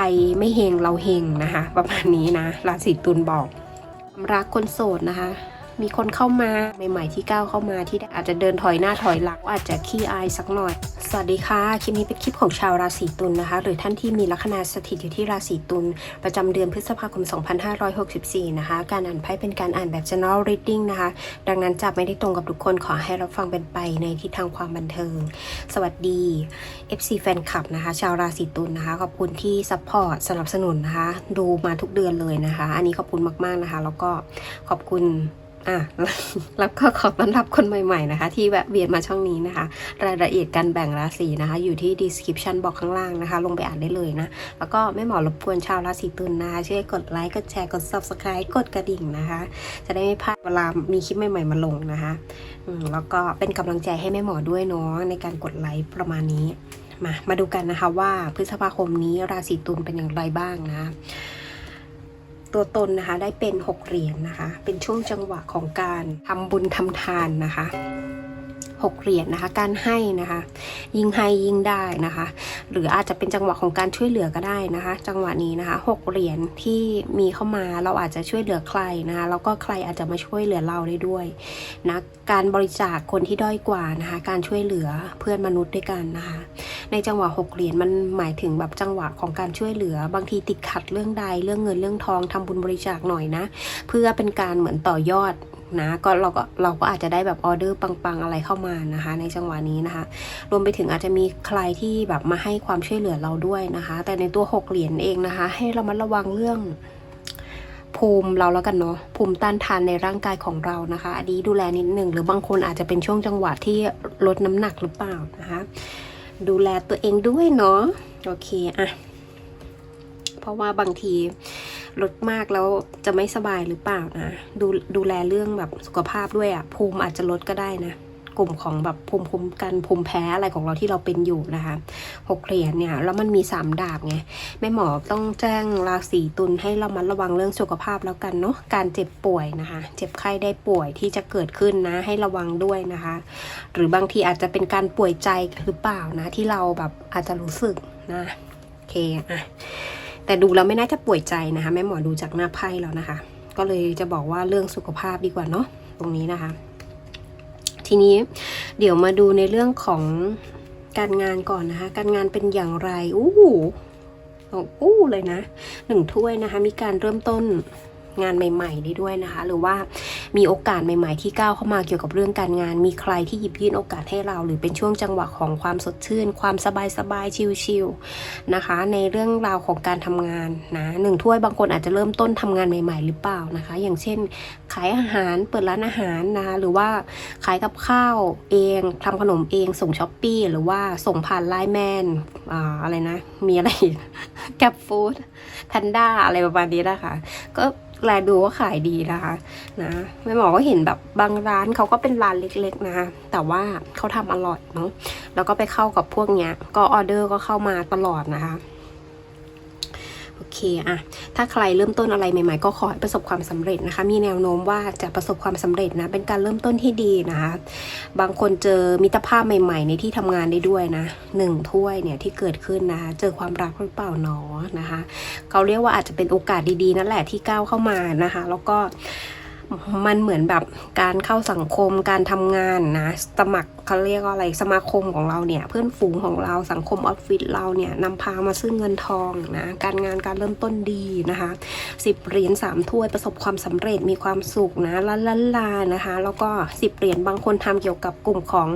รไม่เฮงเราเฮงนะคะ ประมาณนี้นะราศีตุลบอก รักคนโสดนะคะ มีคนเข้ามาใหม่ๆที่ก้าวเข้ามาที่อาจจะเดินถอยหน้าถอยหลังอาจจะขี้อายสักหน่อย สวัสดีค่ะ คลิปนี้เป็นคลิปของชาวราศีตุลนะคะ หรือท่านที่มีลัคนาสถิตอยู่ที่ราศีตุลประจำเดือนพฤษภาคม 2564 นะคะ การอ่านไพ่เป็นการอ่านแบบ general reading นะคะ ดังนั้นจะไม่ได้ตรงกับทุกคนขอให้รับฟังเป็นไปในทิศทางความบันเทิง สวัสดี FC แฟนคลับนะคะ ชาวราศีตุลนะคะ ขอบคุณที่ซัพพอร์ตสนับสนุนนะคะ ดูมาทุกเดือนเลยนะคะ อันนี้ขอบคุณมากๆนะคะ แล้วก็ขอบคุณ อะแล้วก็ขอต้อนรับคนใหม่ๆนะคะ ที่แวะเวียนมาช่องนี้นะคะ รายละเอียดการแบ่งราศีนะคะ อยู่ที่ description บอกข้างล่างนะคะ ลงไปอ่านได้เลยนะ แล้วก็ไม่หมอรบกวนชาวราศีตุลนะคะช่วยกดไลค์กดแชร์กด subscribe กดกระดิ่งนะคะ จะได้ไม่พลาดเวลามีคลิปใหม่ๆมาลงนะคะอืมแล้วก็เป็นกำลังใจให้แม่หมอด้วยเนาะในการกดไลค์ประมาณนี้มามาดูกันนะคะว่าพฤษภาคมนี้ราศีตุลเป็นอย่างไรบ้างนะ ตัวตนนะคะได้เป็นหกเหรียญนะคะ เป็นช่วงจังหวะของการทำบุญทำทานนะคะ หกเหรียญนะคะ การให้นะคะ ยิ่งให้ยิ่งได้นะคะ หรืออาจจะเป็นจังหวะของการช่วยเหลือก็ได้นะคะ จังหวะนี้นะคะหกเหรียญที่มีเข้ามาเราอาจจะช่วยเหลือใครนะคะแล้วก็ใครอาจจะมาช่วยเหลือเราได้ด้วยนะการบริจาคคนที่ด้อยกว่านะคะ การช่วยเหลือเพื่อนมนุษย์ด้วยกันนะคะ ในจังหวะหกเหรียญมันหมายถึงแบบจังหวะของการช่วยเหลือ บางทีติดขัดเรื่องใดเรื่องเงินเรื่องทองทำบุญบริจาคหน่อยนะ เพื่อเป็นการเหมือนต่อยอด นะ ก็เราก็เราก็อาจจะได้แบบออเดอร์ปังๆอะไรเข้ามานะคะ ในจังหวะนี้นะคะ รวมไปถึงอาจจะมีใครที่แบบมาให้ความช่วยเหลือเราด้วยนะคะ แต่ในตัวหกเหรียญเองนะคะ ให้เรามาระวังเรื่องภูมิเราแล้วกันเนาะภูมิต้านทานในร่างกายของเรานะคะ อันนี้ดูแลนิดหนึ่งหรือบางคนอาจจะเป็นช่วงจังหวะที่ลดน้ำหนักหรือเปล่านะคะ ดูแลตัวเองด้วยเนาะโอเคอะเพราะว่าบางที ลดมากแล้วจะไม่สบายหรือเปล่านะ ดูดูแลเรื่องแบบสุขภาพด้วยอะภูมิอาจจะลดก็ได้นะ กลุ่มของแบบภูมิคุ้มกันภูมิแพ้อะไรของเราที่เราเป็นอยู่นะคะหกเหรียญเนี่ย แล้วมันมีสามดาบไง แม่หมอต้องแจ้งราศีตุลให้เรามันระวังเรื่องสุขภาพแล้วกันเนาะ การเจ็บป่วยนะคะ เจ็บไข้ได้ป่วยที่จะเกิดขึ้นนะ ให้ระวังด้วยนะคะ หรือบางทีอาจจะเป็นการป่วยใจหรือเปล่านะ ที่เราแบบอาจจะรู้สึกนะ โอเคอะ แต่ดูแล้วไม่น่าจะป่วยใจนะคะแม่หมอดูจากหน้าไพ่แล้วนะคะ ก็เลยจะบอกว่าเรื่องสุขภาพดีกว่าเนาะตรงนี้นะคะ ทีนี้เดี๋ยวมาดูในเรื่องของการงานก่อนนะคะ การงานเป็นอย่างไรอู้หูอู้เลยนะหนึ่งถ้วยนะคะ มีการเริ่มต้น งานใหม่ๆได้ด้วยนะคะ หรือว่ามีโอกาสใหม่ๆที่ก้าวเข้ามาเกี่ยวกับเรื่องการงาน มีใครที่หยิบยื่นโอกาสให้เรา หรือเป็นช่วงจังหวะของความสดชื่น ความสบายๆชิลๆนะคะ ในเรื่องราวของการทำงานนะหนึ่งถ้วยบางคนอาจจะเริ่มต้นทำงานใหม่ ๆ หรือเปล่านะคะ อย่างเช่น ขายอาหารเปิดร้านอาหารนะคะหรือว่าขายกับข้าวเองทำขนมเองส่งช้อปปี้หรือว่าส่งผ่านไลน์แมนอ่าอะไรนะมีอะไรแกปฟู้ด แพนด้าอะไรประมาณนี้นะคะ ก็แลดูว่าขายดีนะคะนะแม่หมอก็เห็นแบบบางร้านเขาก็เป็นร้านเล็กๆนะคะแต่ว่าเขาทำอร่อยเนาะแล้วก็ไปเข้ากับพวกเนี้ยก็ออเดอร์ก็เข้ามาตลอดนะคะ เคอะถ้าใครเริ่มต้นอะไรใหม่ ๆ ก็ขอให้ประสบความสำเร็จนะคะ มีแนวโน้มว่าจะประสบความสำเร็จนะ เป็นการเริ่มต้นที่ดีนะคะ บางคนเจอมิตรภาพใหม่ ๆ ในที่ทำงานได้ด้วยนะหนึ่งถ้วยเนี่ยที่เกิดขึ้นนะคะ เจอความรักหรือเปล่าหนอนะคะ เขาเรียกว่าอาจจะเป็นโอกาสดีๆ นั่นแหละที่ก้าวเข้ามานะคะ แล้วก็มันเหมือนแบบการเข้าสังคมการทำงานนะสมัคร เขาเรียกว่าอะไรสมาคมของเราเนี่ยเพื่อนฝูงของเราสังคมออฟฟิศเราเนี่ยนำพามาซึ่งเงินทองนะการงานการเริ่มต้นดีนะคะสิบเหรียญสามถ้วยประสบความสำเร็จมีความสุขนะละละลานะคะแล้วก็สิบเหรียญบางคนทำเกี่ยวกับกลุ่มของ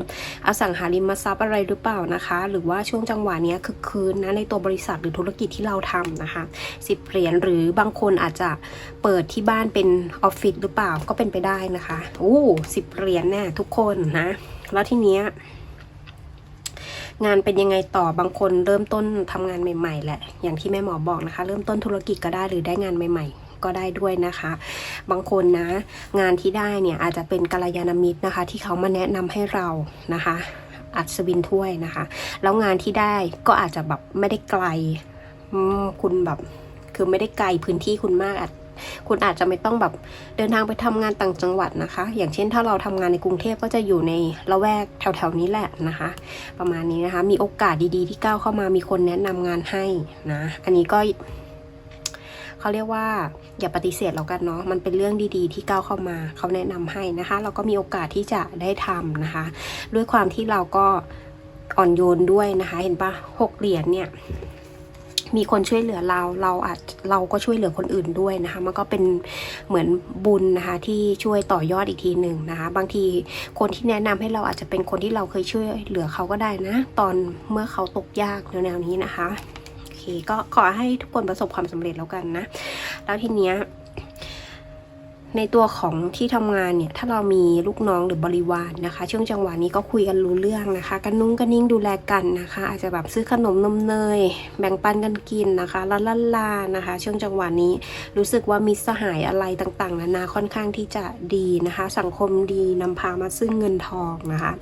อสังหาริมทรัพย์อะไรหรือเปล่านะคะ หรือว่าช่วงจังหวะนี้คือคืนนะในตัวบริษัทหรือธุรกิจที่เราทำนะคะสิบเหรียญหรือบางคนอาจจะเปิดที่บ้านเป็นออฟฟิศหรือเปล่าก็เป็นไปได้นะคะโอ้สิบเหรียญเนี่ยทุกคนนะ แล้วทีเนี้ยงานเป็นยังไงต่อบางคนเริ่มต้นทำงานใหม่ๆแหละอย่างที่แม่หมอบอกนะคะ เริ่มต้นธุรกิจก็ได้หรือได้งานใหม่ ๆ ก็ได้ด้วยนะคะ บางคนนะ งานที่ได้เนี่ยอาจจะเป็นกัลยาณมิตรนะคะ ที่เขามาแนะนำให้เรานะคะ อัศวินถ้วยนะคะ แล้วงานที่ได้ก็อาจจะแบบไม่ได้ไกลคุณแบบคือไม่ได้ไกลพื้นที่คุณมากอาจ คุณอาจจะไม่ต้องแบบเดินทางไปทำงานต่างจังหวัดนะคะ อย่างเช่นถ้าเราทำงานในกรุงเทพก็จะอยู่ในละแวกแถวๆนี้แหละนะคะ ประมาณนี้นะคะ มีโอกาสดีๆ ที่ก้าวเข้ามามีคนแนะนำงานให้นะ อันนี้ก็เขาเรียกว่าอย่าปฏิเสธแล้วกันเนาะมันเป็นเรื่องดีๆ ที่ก้าวเข้ามาเขาแนะนำให้นะคะ เราก็มีโอกาสที่จะได้ทำนะคะ ด้วยความที่เราก็อ่อนโยนด้วยนะคะ เห็นปะหกเหรียญเนี่ย มีคนช่วยเหลือเรา เราอาจเราก็ช่วยเหลือคนอื่นด้วยนะคะ มันก็เป็นเหมือนบุญนะคะที่ช่วยต่อยอดอีกทีหนึ่งนะคะ บางทีคนที่แนะนำให้เราอาจจะเป็นคนที่เราเคยช่วยเหลือเขาก็ได้นะ ตอนเมื่อเขาตกยากแนวๆนี้นะคะ โอเค ก็ขอให้ทุกคนประสบความสำเร็จแล้วกันนะ แล้วทีเนี้ย ในตัวของที่ทำงานเนี่ยถ้าเรามีลูกน้องหรือบริวารนะคะ ช่วงจังหวะนี้ก็คุยกันรู้เรื่องนะคะ กันนุ้งกันนิ่งดูแลกันนะคะ อาจจะแบบซื้อขนมนมเนย แบ่งปันกันกินนะคะลาลาลานะคะ ช่วงจังหวะนี้รู้สึกว่ามิตรสหายอะไรต่างๆนานาค่อนข้างที่จะดีนะคะ สังคมดีนำพามาซึ่งเงินทองนะคะ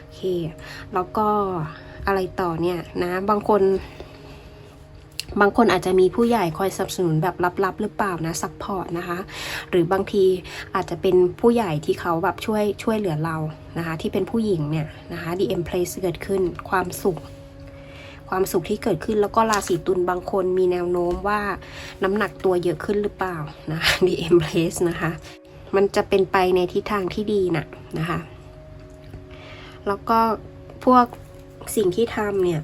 โอเคแล้วก็อะไรต่อเนี่ยนะบางคน บางคนอาจจะมีผู้ใหญ่คอยสนับสนุนแบบลับๆ หรือเปล่านะซัพพอร์ตนะคะ หรือบางทีอาจจะเป็นผู้ใหญ่ที่เขาแบบช่วยช่วยเหลือเรานะคะ ที่เป็นผู้หญิงเนี่ยนะคะ The Empress เกิดขึ้นความสุข ความสุขที่เกิดขึ้นแล้วก็ราศีตุลบางคนมีแนวโน้มว่าน้ำหนักตัวเยอะขึ้นหรือเปล่านะคะ The Empress นะคะ มันจะเป็นไปในทิศทางที่ดีนะนะคะ แล้วก็พวกสิ่งที่ทำเนี่ย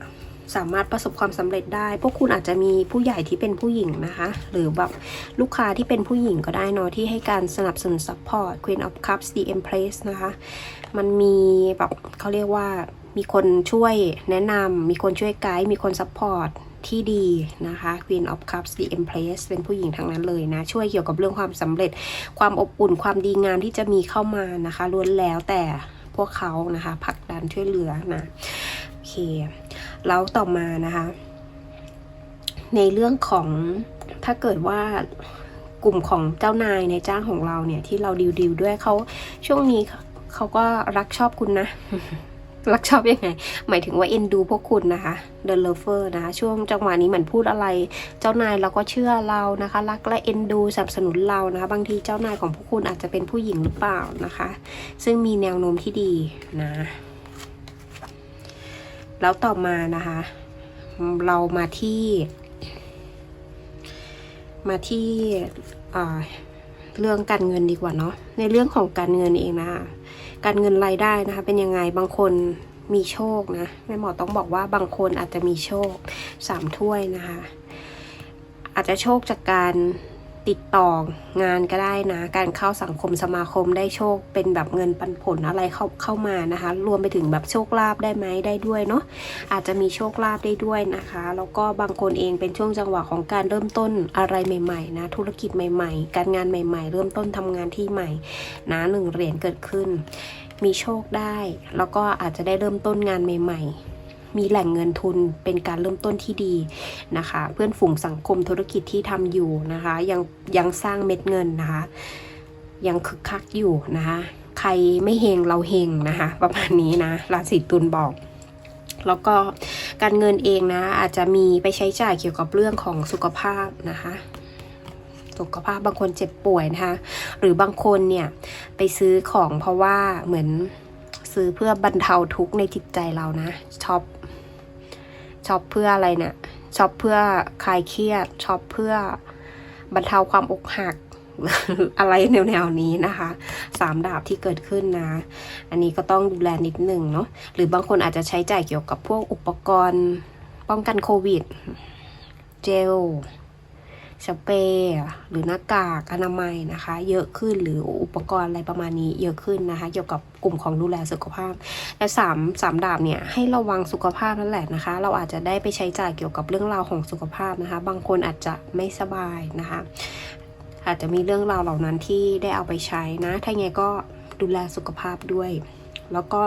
สามารถประสบความสำเร็จได้ พวกคุณอาจจะมีผู้ใหญ่ที่เป็นผู้หญิงนะคะ หรือแบบลูกค้าที่เป็นผู้หญิงก็ได้เนอะที่ให้การสนับสนุน support Queen of Cups The Empress นะคะ มันมีแบบเขาเรียกว่ามีคนช่วยแนะนำมีคนช่วยไกด์มีคน support ที่ดีนะคะ Queen of Cups The Empress เป็นผู้หญิงทั้งนั้นเลยนะ ช่วยเกี่ยวกับเรื่องความสำเร็จ ความอบอุ่นความดีงามที่จะมีเข้ามานะคะล้วนแล้วแต่พวกเขานะคะผลักดันช่วยเหลือนะ โอเค แล้วต่อมานะคะ ในเรื่องของถ้าเกิดว่ากลุ่มของเจ้านายในจ้างของเราเนี่ยที่เราดิวดิวด้วยเขาช่วงนี้เขาก็รักชอบคุณนะรักชอบยังไง หมายถึงว่าเอ็นดูพวกคุณนะคะ The Lover นะคะช่วงจังหวะนี้เหมือนพูดอะไร เจ้านายเราก็เชื่อเรานะคะ รักและเอ็นดูสนับสนุนเรานะคะ บางทีเจ้านายของพวกคุณอาจจะเป็นผู้หญิงหรือเปล่านะคะ ซึ่งมีแนวโน้มที่ดีนะ แล้วต่อมานะคะ เรามาที่ มาที่เรื่องการเงินดีกว่าเนาะในเรื่องของการเงินเองนะคะการเงินรายได้นะคะ เป็นยังไงบางคนมีโชคนะแม่หมอต้องบอกว่าบางคนอาจจะมีโชคสามถ้วยนะคะ อาจจะโชคจากการ ติดต่องานก็ได้นะ การเข้าสังคมสมาคมได้โชคเป็นแบบเงินปันผลอะไรเข้าเข้ามานะคะ รวมไปถึงแบบโชคลาภได้ไหมได้ด้วยเนาะอาจจะมีโชคลาภได้ด้วยนะคะ แล้วก็บางคนเองเป็นช่วงจังหวะของการเริ่มต้นอะไรใหม่ๆนะธุรกิจใหม่ ๆ การงานใหม่ ๆ เริ่มต้นทำงานที่ใหม่นะหนึ่งเหรียญเกิดขึ้น มีโชคได้ แล้วก็อาจจะได้เริ่มต้นงานใหม่ ๆ มีแหล่งเงินทุนเป็นการเริ่มต้นที่ดีนะคะ เพื่อนฝูงสังคมธุรกิจที่ทำอยู่นะคะ ยังยังสร้างเม็ดเงินนะคะ ยังคึกคักอยู่นะคะใครไม่เฮงเราเฮงนะคะ ประมาณนี้นะราศีตุลบอกแล้วก็การเงินเองนะอาจจะมีไปใช้จ่ายเกี่ยวกับเรื่องของสุขภาพนะคะ สุขภาพบางคนเจ็บป่วยนะคะ หรือบางคนเนี่ยไปซื้อของเพราะว่าเหมือนซื้อเพื่อบรรเทาทุกข์ในจิตใจเรานะช็อป ช็อปเพื่ออะไรเนี่ยช็อปเพื่อคลายเครียดช็อปเพื่อบรรเทาความอกหักอะไรแนวๆนี้นะคะสามดาบที่เกิดขึ้นนะ อันนี้ก็ต้องดูแลนิดหนึ่งเนาะหรือบางคนอาจจะใช้จ่ายเกี่ยวกับพวกอุปกรณ์ป้องกันโควิด เจล สเปรย์หรือหน้ากากอนามัยนะคะ เยอะขึ้นหรืออุปกรณ์อะไรประมาณนี้เยอะขึ้นนะคะ เกี่ยวกับกลุ่มของดูแลสุขภาพ และสามสามดาบเนี่ยให้ระวังสุขภาพนั่นแหละนะคะ เราอาจจะได้ไปใช้จ่ายเกี่ยวกับเรื่องราวของสุขภาพนะคะ บางคนอาจจะไม่สบายนะคะ อาจจะมีเรื่องราวเหล่านั้นที่ได้เอาไปใช้นะ ถ้าไงก็ดูแลสุขภาพด้วย แล้วก็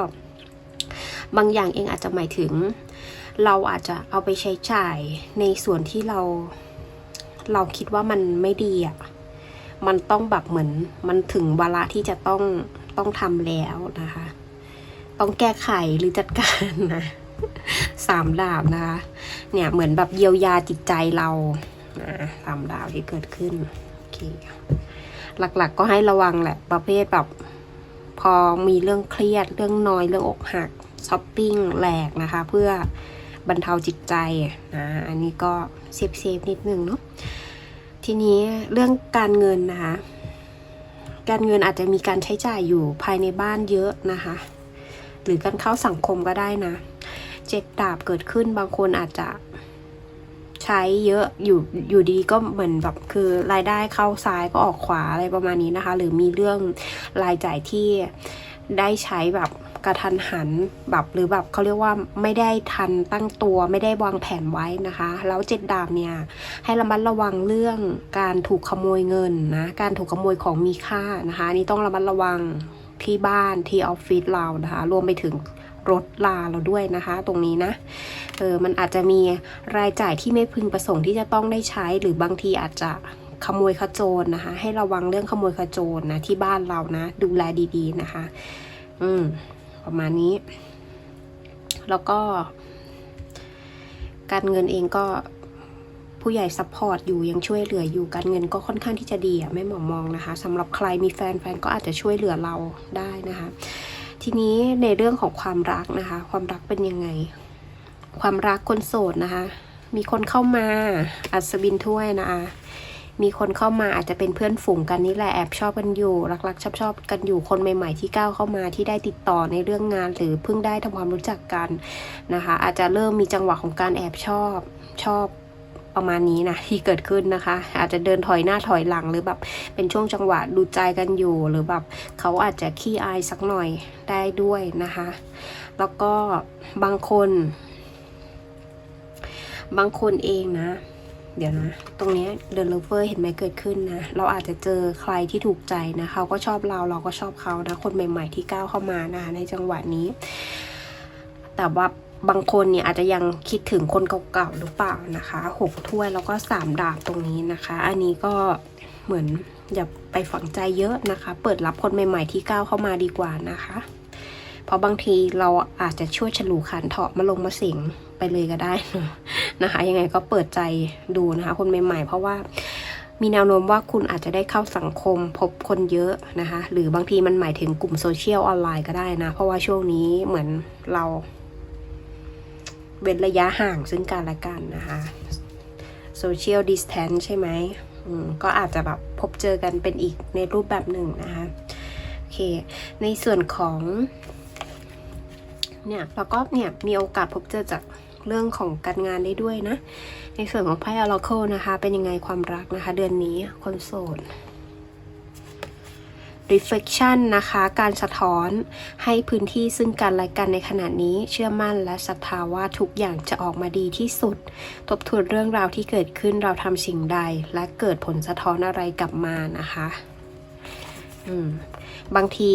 บางอย่างเองอาจจะหมายถึง เราอาจจะเอาไปใช้จ่ายในส่วนที่เรา เราคิดว่ามันไม่ดีอะมันต้องแบบเหมือนมันถึงวาระที่จะต้องต้องทำแล้วนะคะ ต้องแก้ไขหรือจัดการนะสามดาบนะคะ เนี่ยเหมือนแบบเยียวยาจิตใจเรานะสามดาวที่เกิดขึ้นโอเคหลักๆก็ให้ระวังแหละประเภทแบบพอมีเรื่องเครียดเรื่องนอยเรื่องอกหักช้อปปิ้งแหลกนะคะ เพื่อ บรรเทาจิตใจนะอันนี้ก็เซฟเซฟๆนิดนึงเนาะทีนี้เรื่องการเงินนะคะ การเงินอาจจะมีการใช้จ่ายอยู่ภายในบ้านเยอะนะคะ หรือการเข้าสังคมก็ได้นะ เจ็ดดาบเกิดขึ้นบางคนอาจจะใช้เยอะอยู่อยู่ดีก็เหมือนแบบคือรายได้เข้าซ้ายก็ออกขวาอะไรประมาณนี้นะคะ หรือมีเรื่องรายจ่ายที่ได้ใช้แบบ กระทันหันแบบหรือแบบเขาเรียกว่าไม่ได้ทันตั้งตัวไม่ได้วางแผนไว้นะคะ แล้วเจ็ดดาบเนี่ยให้ระมัดระวังเรื่องการถูกขโมยเงินนะการถูกขโมยของมีค่านะคะนนี่ต้องระมัดระวังที่บ้านที่ออฟฟิศเรานะคะรวมไปถึงรถลาเราด้วยนะคะ ตรงนี้นะเออมันอาจจะมีรายจ่ายที่ไม่พึงประสงค์ที่จะต้องได้ใช้ หรือบางทีอาจจะขโมยขโจรนะคะ ให้ระวังเรื่องขโมยขโจรนะที่บ้านเรานะ ดูแลดีๆนะคะ อืม ประมาณนี้ แล้วก็ การเงินเองก็ผู้ใหญ่ซัพพอร์ตอยู่ยังช่วยเหลืออยู่การเงินก็ค่อนข้างที่จะดีอะไม่หมอมองนะคะสำหรับใครมีแฟนแฟนก็อาจจะช่วยเหลือเราได้นะคะ ทีนี้ในเรื่องของความรักนะคะ ความรักเป็นยังไง ความรักคนโสดนะคะ มีคนเข้ามาอัศบินถ้วยนะคะ มีคนเข้ามาอาจจะเป็นเพื่อนฝูงกันนี่แหละแอบชอบกันอยู่รักๆชอบชอบกันอยู่คนใหม่ ๆ ที่ก้าวเข้ามาที่ได้ติดต่อในเรื่องงาน หรือเพิ่งได้ทำความรู้จักกันนะคะ อาจจะเริ่มมีจังหวะของการแอบชอบชอบประมาณนี้นะที่เกิดขึ้นนะคะ อาจจะเดินถอยหน้าถอยหลังหรือแบบเป็นช่วงจังหวะดูใจกันอยู่ หรือแบบเขาอาจจะขี้อายสักหน่อยได้ด้วยนะคะ แล้วก็บางคน บางคนเองนะ เดี๋ยวนะ ตรงนี้เดินโลเฟอร์เห็นไหมเกิดขึ้นนะ เราอาจจะเจอใครที่ถูกใจนะเขาก็ชอบเราเราก็ชอบเขานะ คนใหม่ ๆ ที่ก้าวเข้ามานะคะในจังหวะนี้ แต่ว่าบางคนเนี่ยอาจจะยังคิดถึงคนเก่าๆหรือเปล่านะคะหกถ้วยแล้วก็สามดาบตรงนี้นะคะ อันนี้ก็เหมือนอย่าไปฝังใจเยอะนะคะ เปิดรับคนใหม่ ๆ ที่ก้าวเข้ามาดีกว่านะคะ เพราะบางทีเราอาจจะช่วยฉลูขันเถาะมาลงมาสิงไปเลยก็ได้นะคะ ยังไงก็เปิดใจดูนะคะ คนใหม่ ๆ เพราะว่ามีแนวโน้มว่าคุณอาจจะได้เข้าสังคมพบคนเยอะนะคะ หรือบางทีมันหมายถึงกลุ่มโซเชียลออนไลน์ก็ได้นะ เพราะว่าช่วงนี้เหมือนเราเว้นระยะห่างซึ่งกันและกันนะคะโซเชียลดิสแทนใช่ไหมมก็อาจจะแบบพบเจอกันเป็นอีกในรูปแบบหนึ่งนะคะ โอเค ในส่วนของ เนี่ยเราก็เนี่ยมีโอกาสพบเจอจากเรื่องของการงานได้ด้วยนะ ในส่วนของไพ่อ r ร c l e นะคะ เป็นยังไงความรักนะคะ เดือนนี้คนโสด reflection นะคะ การสะท้อนให้พื้นที่ซึ่งกันและกันในขณะนี้เชื่อมั่นและศรัทธาว่าทุกอย่างจะออกมาดีที่สุด ทบทวนเรื่องราวที่เกิดขึ้นเราทำสิ่งใด และเกิดผลสะท้อนอะไรกลับมานะคะ อืม บางที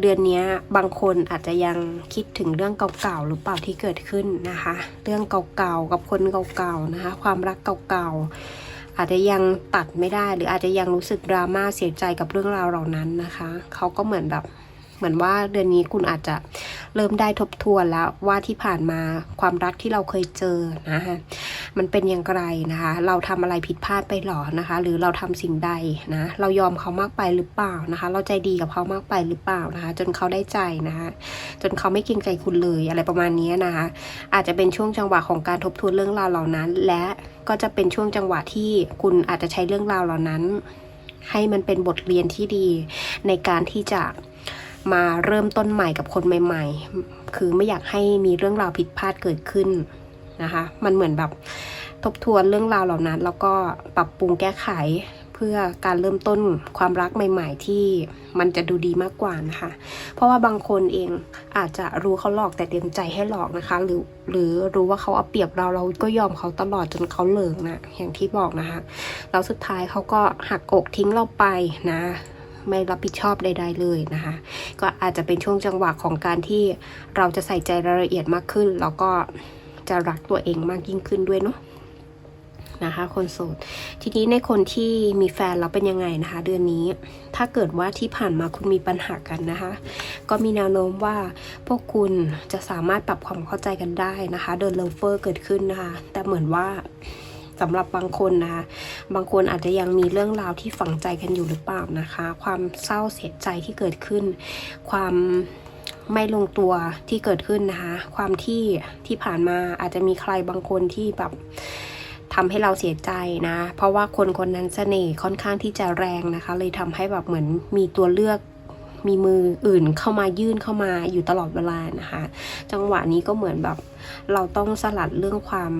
เดือนนี้บางคนอาจจะยังคิดถึงเรื่องเก่าๆหรือเปล่าที่เกิดขึ้นนะคะ เรื่องเก่าๆกับคนเก่าๆนะคะ ความรักเก่าๆอาจจะยังตัดไม่ได้ หรืออาจจะยังรู้สึกดราม่าเสียใจกับเรื่องราวเหล่านั้นนะคะเขาก็เหมือนแบบ เหมือนว่าเดือนนี้คุณอาจจะเริ่มได้ทบทวนแล้วว่าที่ผ่านมาความรักที่เราเคยเจอนะคะมันเป็นอย่างไรนะคะ เราทำอะไรผิดพลาดไปหรอนะคะ หรือเราทำสิ่งใดนะ เรายอมเขามากไปหรือเปล่านะคะ เราใจดีกับเขามากไปหรือเปล่านะคะ จนเขาได้ใจนะคะ จนเขาไม่เกรงใจคุณเลยอะไรประมาณนี้นะคะ อาจจะเป็นช่วงจังหวะของการทบทวนเรื่องราวเหล่านั้น และก็จะเป็นช่วงจังหวะที่คุณอาจจะใช้เรื่องราวเหล่านั้น ให้มันเป็นบทเรียนที่ดีในการที่จะ มาเริ่มต้นใหม่กับคนใหม่ ๆ คือไม่อยากให้มีเรื่องราวผิดพลาดเกิดขึ้นนะคะ มันเหมือนแบบทบทวนเรื่องราวเหล่านั้น แล้วก็ปรับปรุงแก้ไขเพื่อการเริ่มต้นความรักใหม่ ๆ ที่มันจะดูดีมากกว่านะคะ เพราะว่าบางคนเองอาจจะรู้เขาหลอกแต่เตรียมใจให้หลอกนะคะ หรือหรือรู้ว่าเขาเอาเปรียบเราเราก็ยอมเขาตลอดจนเขาเลิกนะอย่างที่บอกนะคะแล้วสุดท้ายเขาก็หักอกทิ้งเราไปนะ ไม่รับผิดชอบใด ๆ เลยนะคะ ก็อาจจะเป็นช่วงจังหวะของการที่เราจะใส่ใจรายละเอียดมากขึ้น แล้วก็จะรักตัวเองมากยิ่งขึ้นด้วยเนาะนะคะคนโสด ทีนี้ในคนที่มีแฟนแล้วเป็นยังไงนะคะ เดือนนี้ ถ้าเกิดว่าที่ผ่านมาคุณมีปัญหากันนะคะ ก็มีแนวโน้มว่าพวกคุณจะสามารถปรับความเข้าใจกันได้นะคะ เดินเลเฟอร์เกิดขึ้นนะคะ แต่เหมือนว่า สำหรับบางคนนะคะ บางคนอาจจะยังมีเรื่องราวที่ฝังใจกันอยู่หรือเปล่านะคะ ความเศร้าเสียใจที่เกิดขึ้น ความไม่ลงตัวที่เกิดขึ้นนะคะ ความที่ที่ผ่านมาอาจจะมีใครบางคนที่แบบทำให้เราเสียใจนะ เพราะว่าคนคนนั้นเสน่ห์ค่อนข้างที่จะแรงนะคะ เลยทำให้แบบเหมือนมีตัวเลือกมีมืออื่นเข้ามายื่นเข้ามาอยู่ตลอดเวลานะคะ จังหวะนี้ก็เหมือนแบบเราต้องสลัดเรื่องความ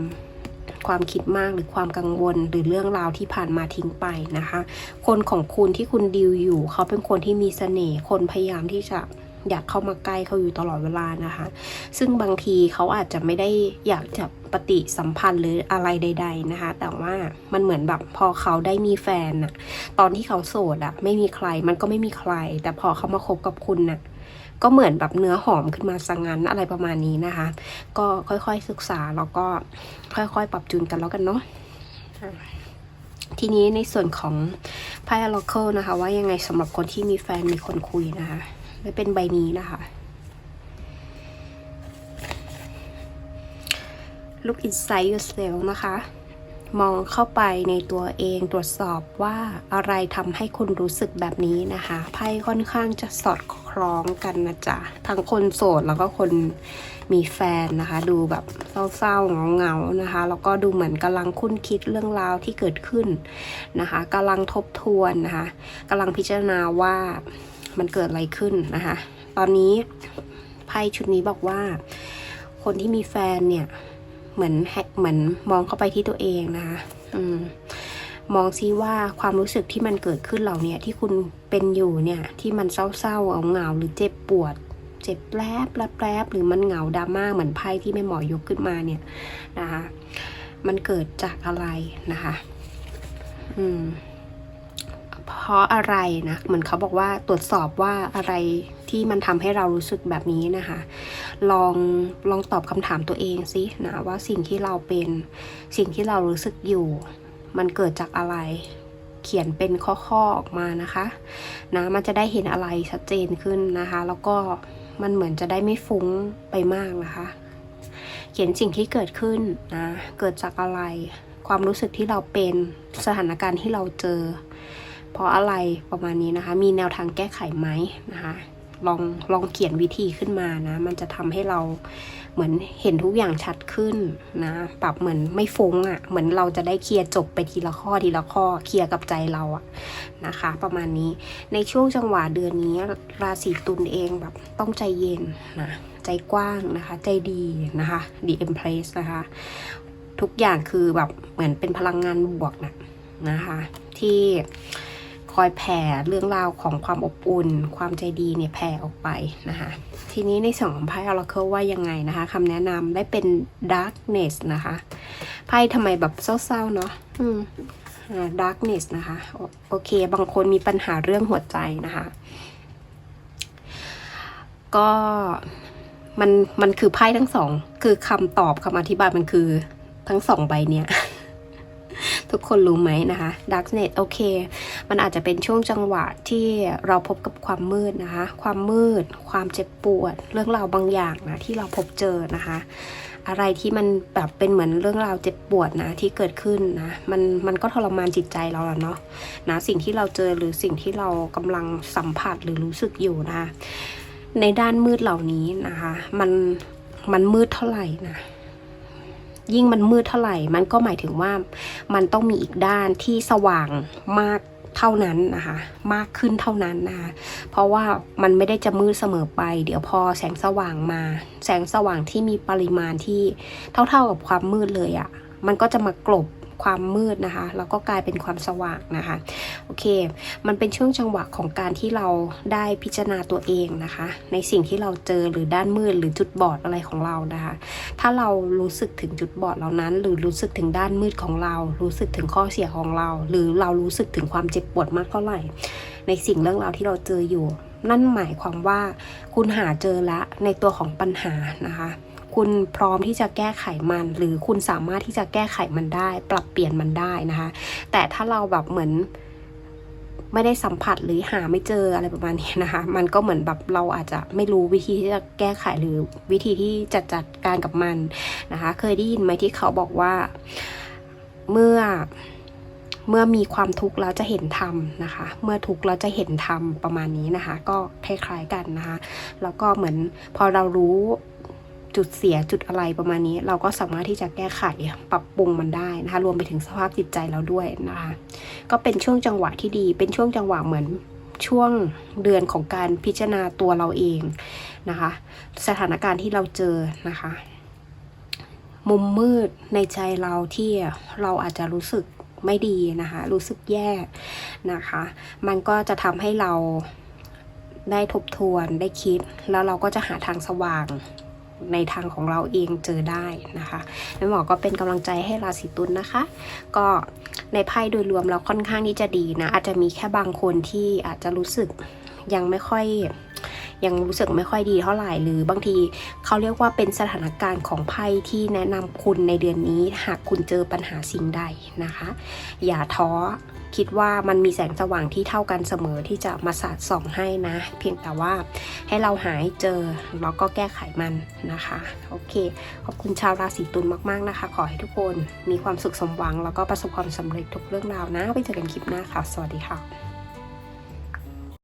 ความคิดมากหรือความกังวลหรือเรื่องราวที่ผ่านมาทิ้งไปนะคะ คนของคุณที่คุณดิวอยู่ เขาเป็นคนที่มีเสน่ห์คนพยายามที่จะอยากเข้ามาใกล้เขาอยู่ตลอดเวลานะคะ ซึ่งบางทีเขาอาจจะไม่ได้อยากจะปฏิสัมพันธ์หรืออะไรใด ๆนะคะ แต่ว่ามันเหมือนแบบพอเขาได้มีแฟนอะตอนที่เขาโสดอะไม่มีใครมันก็ไม่มีใคร แต่พอเขามาคบกับคุณน่ะ ก็เหมือนแบบเนื้อหอมขึ้นมาสังงั้นอะไรประมาณนี้นะคะ ก็ค่อยๆศึกษาแล้วก็ค่อยๆ ปรับจูนกันแล้วกันเนาะอ่ทีนี้ในส่วนของไพ่ Oracle นะคะ ว่ายังไงสำหรับคนที่มีแฟนมีคนคุยนะคะไม่เป็นใบนี้นะคะ Look inside yourself นะคะ มองเข้าไปในตัวเองตรวจสอบว่าอะไรทำให้คุณรู้สึกแบบนี้นะคะไพ่ค่อนข้างจะสอดคล้องกันนะจ๊ะทั้งคนโสดแล้วก็คนมีแฟนนะคะ ดูแบบเศร้าๆเหงาๆนะคะ แล้วก็ดูเหมือนกำลังคุ้นคิดเรื่องราวที่เกิดขึ้นนะคะกำลังทบทวนนะคะกำลังพิจารณาว่ามันเกิดอะไรขึ้นนะคะ ตอนนี้ไพ่ชุดนี้บอกว่า คนที่มีแฟนเนี่ย เหมือนเหมือนมองเข้าไปที่ตัวเองนะคะอืมมองซิว่าความรู้สึกที่มันเกิดขึ้นเหล่าเนี้ยที่คุณเป็นอยู่เนี่ยที่มันเศร้าๆเอาเหงาหรือเจ็บปวด เจ็บแปลบแปลบแปลบหรือมันเหงาดราม่าเหมือนไพ่ที่แม่หมอยกขึ้นมาเนี่ยนะคะมันเกิดจากอะไรนะคะอืมเพราะอะไรนะเหมือนเขาบอกว่าตรวจสอบว่าอะไร ที่มันทำให้เรารู้สึกแบบนี้นะคะ ลองลองตอบคำถามตัวเองสินะว่าสิ่งที่เราเป็นสิ่งที่เรารู้สึกอยู่ มันเกิดจากอะไรเขียนเป็นข้อๆออกมานะคะนะมันจะได้เห็นอะไรชัดเจนขึ้นนะคะ แล้วก็มันเหมือนจะได้ไม่ฟุ้งไปมากนะคะ เขียนสิ่งที่เกิดขึ้นนะเกิดจากอะไร ความรู้สึกที่เราเป็นสถานการณ์ที่เราเจอ เพราะอะไรประมาณนี้นะคะ มีแนวทางแก้ไขไหมนะคะ ลองลองเขียนวิธีขึ้นมานะ มันจะทำให้เราเหมือนเห็นทุกอย่างชัดขึ้นนะ ปรับเหมือนไม่ฟุ้งอะ่ะ เหมือนเราจะได้เคลียร์จบไปทีละข้อทีละข้อ เคลียร์กับใจเราอะนะคะ ประมาณนี้ ในช่วงจังหวะเดือนนี้ ราศีตุลเองแบบต้องใจเย็นนะ ใจกว้างนะคะ ใจดีนะคะ The Empress นะคะ ทุกอย่างคือแบบเหมือนเป็นพลังงานบวกนะนะคะ ที่ คอยแผ่เรื่องราวของความอบอุ่น ความใจดีเนี่ยแผ่ออกไปนะคะทีนี้ในส่วนของไพ่ Oracle ว่ายังไงนะคะคำแนะนำได้เป็น darkness นะคะไพ่ทำไมแบบเศร้าๆเนาะอืมอ่า darkness นะคะโอเค บางคนมีปัญหาเรื่องหัวใจนะคะ ก็มันมันคือไพ่ทั้งสอง คือคำตอบคำอธิบายมันคือทั้งสองใบเนี่ย ทุกคนรู้ไหมนะคะ darkness โอเค มันอาจจะเป็นช่วงจังหวะที่เราพบกับความมืดนะคะ ความมืด ความเจ็บปวด เรื่องราวบางอย่างนะที่เราพบเจอนะคะอะไรที่มันแบบเป็นเหมือนเรื่องราวเจ็บปวดนะที่เกิดขึ้นนะมันมันก็ทรมานจิตใจเราแล้วเนาะนะสิ่งที่เราเจอหรือสิ่งที่เรากำลังสัมผัสหรือรู้สึกอยู่นะในด้านมืดเหล่านี้นะคะ มันมันมืดเท่าไหร่นะ ยิ่งมันมืดเท่าไหร่ มันก็หมายถึงว่ามันต้องมีอีกด้านที่สว่างมากเท่านั้นนะคะ มากขึ้นเท่านั้นนะคะเพราะว่ามันไม่ได้จะมืดเสมอไป เดี๋ยวพอแสงสว่างมา แสงสว่างที่มีปริมาณที่เท่าๆกับความมืดเลยอะ่ะ มันก็จะมากลบ ความมืดนะคะ แล้วก็กลายเป็นความสว่างนะคะ โอเค มันเป็นช่วงจังหวะของการที่เราได้พิจารณาตัวเองนะคะ ในสิ่งที่เราเจอหรือด้านมืดหรือจุดบอดอะไรของเรานะคะ ถ้าเรารู้สึกถึงจุดบอดเหล่านั้น หรือรู้สึกถึงด้านมืดของเรา รู้สึกถึงข้อเสียของเรา หรือเรารู้สึกถึงความเจ็บปวดมากเท่าไหร่ ในสิ่งเรื่องราวที่เราเจออยู่ นั่นหมายความว่าคุณหาเจอละในตัวของปัญหานะคะ คุณพร้อมที่จะแก้ไขมัน หรือคุณสามารถที่จะแก้ไขมันได้ ปรับเปลี่ยนมันได้นะคะ แต่ถ้าเราแบบเหมือนไม่ได้สัมผัสหรือหาไม่เจออะไรประมาณนี้นะคะ มันก็เหมือนแบบเราอาจจะไม่รู้วิธีที่จะแก้ไขหรือวิธีที่จะจัดการกับมันนะคะ เคยได้ยินไหมที่เขาบอกว่าเมื่อเมื่อมีความทุกข์แล้วจะเห็นธรรมนะคะ เมื่อทุกข์แล้วจะเห็นธรรมประมาณนี้นะคะ ก็คล้ายๆกันนะคะ แล้วก็เหมือนพอเรารู้ จุดเสียจุดอะไรประมาณนี้ เราก็สามารถที่จะแก้ไขปรับปรุงมันได้นะคะ รวมไปถึงสภาพจิตใจเราด้วยนะคะ ก็เป็นช่วงจังหวะที่ดี เป็นช่วงจังหวะเหมือนช่วงเดือนของการพิจารณาตัวเราเองนะคะ สถานการณ์ที่เราเจอนะคะ มุมมืดในใจเราที่เราอาจจะรู้สึกไม่ดีนะคะ รู้สึกแย่นะคะ มันก็จะทำให้เราได้ทบทวนได้คิด แล้วเราก็จะหาทางสว่าง ในทางของเราเองเจอได้นะคะแม่หมอก็เป็นกำลังใจให้ราศีตุลนะคะ ก็ในไพ่โดยรวมเราค่อนข้างที่จะดีนะอาจจะมีแค่บางคนที่อาจจะรู้สึกยังไม่ค่อยยังรู้สึกไม่ค่อยดีเท่าไหร่หรือบางทีเขาเรียกว่าเป็นสถานการณ์ของไพ่ที่แนะนำคุณในเดือนนี้หากคุณเจอปัญหาสิ่งใดนะคะ อย่าท้อ คิดว่ามันมีแสงสว่างที่เท่ากันเสมอที่จะมาสาดส่องให้นะ เพียงแต่ว่าให้เราหายเจอแล้วก็แก้ไขมันนะคะ โอเค ขอบคุณชาวราศีตุลมากๆนะคะ ขอให้ทุกคนมีความสุขสมหวัง แล้วก็ประสบความสำเร็จทุกเรื่องราวนะ ไปเจอกันคลิปหน้าค่ะ สวัสดีค่ะ